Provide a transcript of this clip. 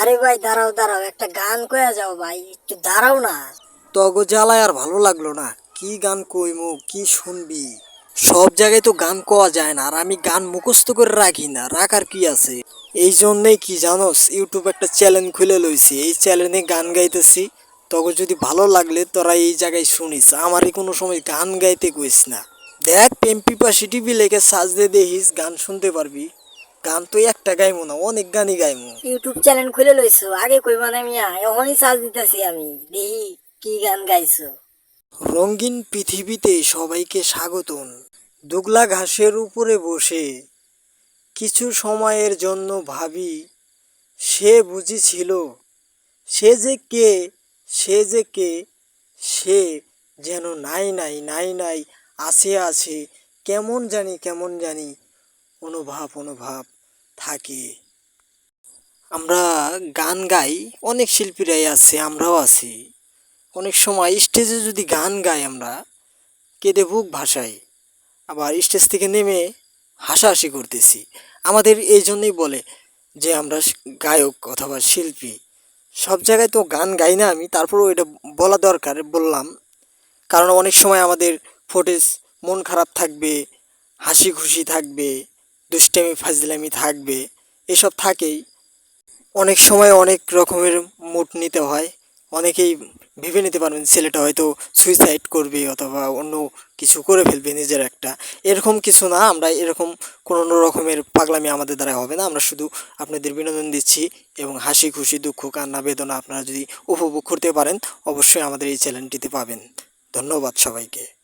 আরে ভাই, দাঁড়াও দাঁড়াও, একটা গান কয়া যাও ভাই, একটু দাঁড়াও না। তগো জ্বালায় আর ভালো লাগল না। কি গান কইমু, কি শুনবি? সব জায়গায় তো গান কোয়া যায় না, আর আমি গান মুখস্থ করে রাখি না, রাখার কি আছে? এই জন্যেই কি জানোস ইউটিউব একটা চ্যানেল খুলে লইছি, এই চ্যানেলে গান গাইতেছি। তখন যদি ভালো লাগলে তোরা এই জায়গায় শুনিস, আমারই কোনো সময় গান গাইতে কইস না। দেখ পেম্পিপা সিটিভি লেগে সাজ দে দেখিস, গান শুনতে পারবি। গান তো একটা গাইমু না অনেক গানই গাইমু। ইউটিউব চ্যানেল খুলে লইছো আগে কই মানে মিয়া এখনই চার্জ দিতেছি আমি দেখি কি গান গাইছো। রঙিন পৃথিবীতে সবাইকে স্বাগতম। দুগলা ঘাসের উপরে বসে কিছু সময়ের জন্য ভাবি সে বুঝেছিল সে যে কে সে যে কে সে যেন নাই নাই নাই নাই আছে আছে কেমন জানি কেমন জানি অনুভব অনুভব থাকে। আমরা গান গাই, অনেক শিল্পীরাই আছে, আমরাও আছি। অনেক সময় স্টেজে যদি গান গাই আমরা, কেঁদে বুক ভাসাই। আবার স্টেজ থেকে নেমে হাসাহাসি করতেছি। আমাদের এই জন্যই বলে যে আমরা গায়ক অথবা শিল্পী। সব জায়গায় তো গান গাই না আমি, তারপরেও এটা বলা দরকার, বললাম। কারণ অনেক সময় আমাদের ফুটেজ মন খারাপ থাকবে হাসি খুশি থাকবে। দুষ্টামি, ফাজলামি থাকবে, এসব থাকেই। অনেক সময় অনেক রকমের মুড নিতে হয়। অনেকেই ভেবে নিতে পারবেন ছেলেটা হয়তো সুইসাইড করবে অথবা অন্য কিছু করে ফেলবে নিজের একটা। এরকম কিছু না, আমরা এরকম কোনো রকমের পাগলামি আমাদের দ্বারা হবে না। আমরা শুধু আপনাদের বিনোদন দিচ্ছি এবং হাসি খুশি, দুঃখ, কান্না, বেদনা আপনারা যদি উপভোগ করতে পারেন, অবশ্যই আমাদের এই চ্যানেলটিতে পাবেন। ধন্যবাদ সবাইকে।